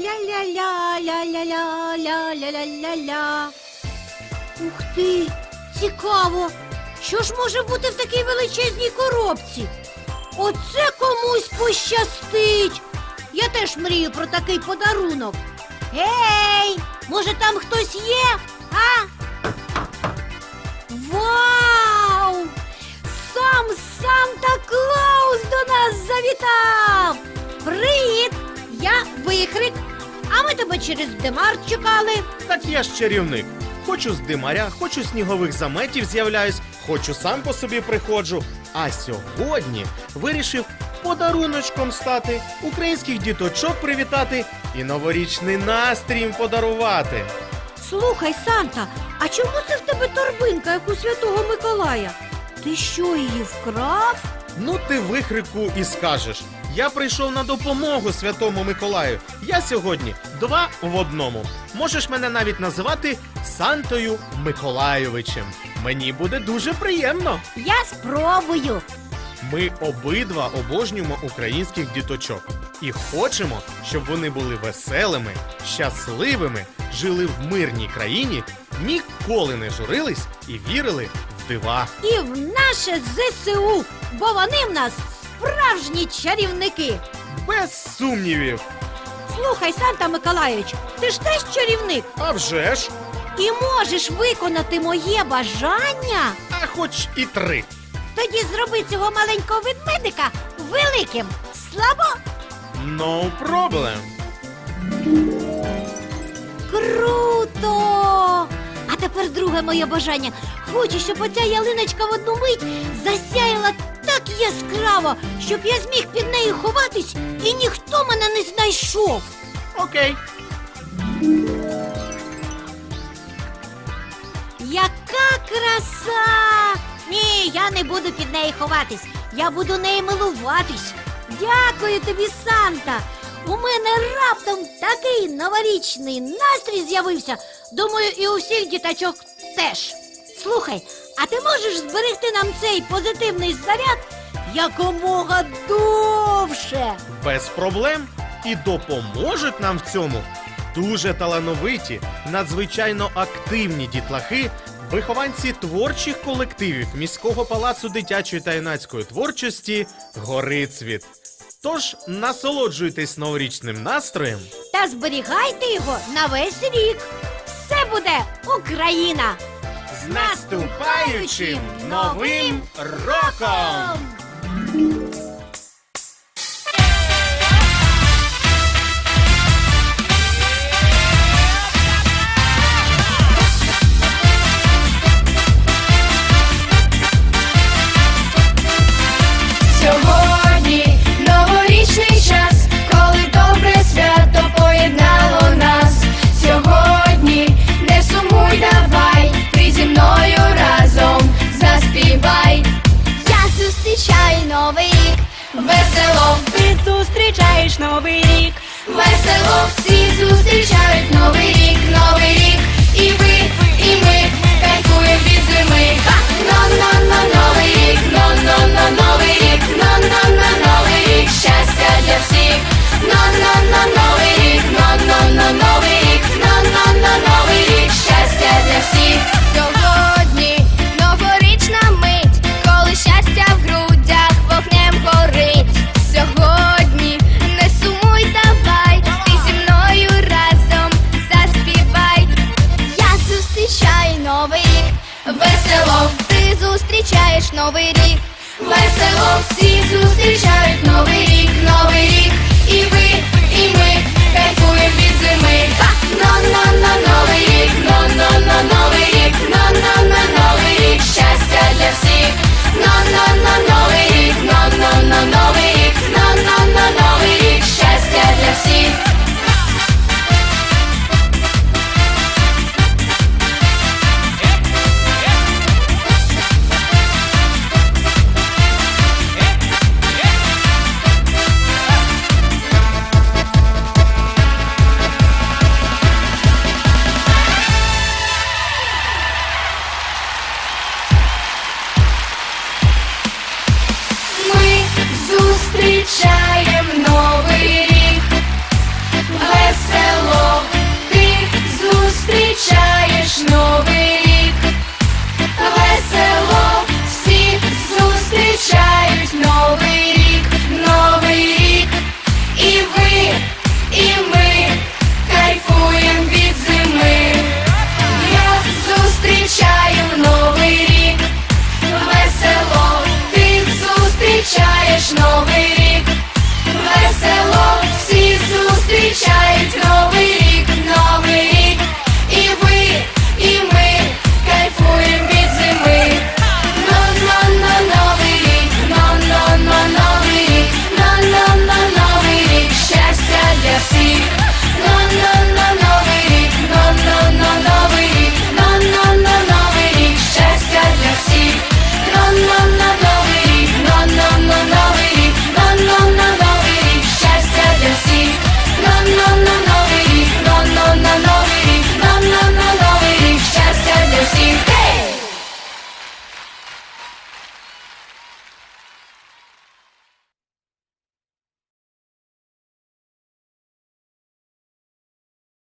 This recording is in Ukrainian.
Ля-ля-ля, ля-ля-ля, ля-ля-ля-ля-ля. Ух ти, цікаво. Що ж може бути в такій величезній коробці? Оце комусь пощастить. Я теж мрію про такий подарунок. Гей, може там хтось є? А? Вау! Сам Санта Клаус до нас завітав! Привіт! Я Вихрик, а ми тебе через Демарт чекали. Так я ж чарівник. Хочу з димаря, хочу снігових заметів з'являюсь, хочу сам по собі приходжу. А сьогодні вирішив подаруночком стати, українських діточок привітати і новорічний настрій їм подарувати. Слухай, Санта, а чому це в тебе торбинка, як у Святого Миколая? Ти що, її вкрав? Ну ти викрику і скажеш. Я прийшов на допомогу святому Миколаю. Я сьогодні два в одному. Можеш мене навіть називати Сантою Миколайовичем. Мені буде дуже приємно. Я спробую. Ми обидва обожнюємо українських діточок і хочемо, щоб вони були веселими, щасливими, жили в мирній країні, ніколи не журились і вірили в дива. І в наше ЗСУ, бо вони в нас справжні чарівники. Без сумнівів. Слухай, Санта Миколайович, ти ж теж чарівник А вже ж, і можеш виконати моє бажання. а хоч і три. Тоді зроби цього маленького ведмедика великим. Слабо? No problem. Круто! А тепер друге моє бажання. Хочу, щоб оця ялиночка в одну мить засяяла так яскраво, щоб я зміг під нею ховатись і ніхто мене не знайшов. Окей. Яка краса! Ні, я не буду під нею ховатись. Я буду нею милуватись. Дякую тобі, Санта. У мене раптом такий новорічний настрій з'явився. Думаю, і у всіх діточок теж. Слухай, а ти можеш зберегти нам цей позитивний заряд якомога довше? Без проблем. І допоможуть нам в цьому дуже талановиті, надзвичайно активні дітлахи, вихованці творчих колективів міського палацу дитячої та юнацької творчості Горицвіт. Тож насолоджуйтесь новорічним настроєм. Та зберігайте його на весь рік. Все буде Україна! З наступаючим новим роком! Сьогодні новий рік, весело, Ти зустрічаєш новий рік. весело, всі зустрічають новий рік, новий рік. новий рік, весело всі зустрічають новий рік, новий рік.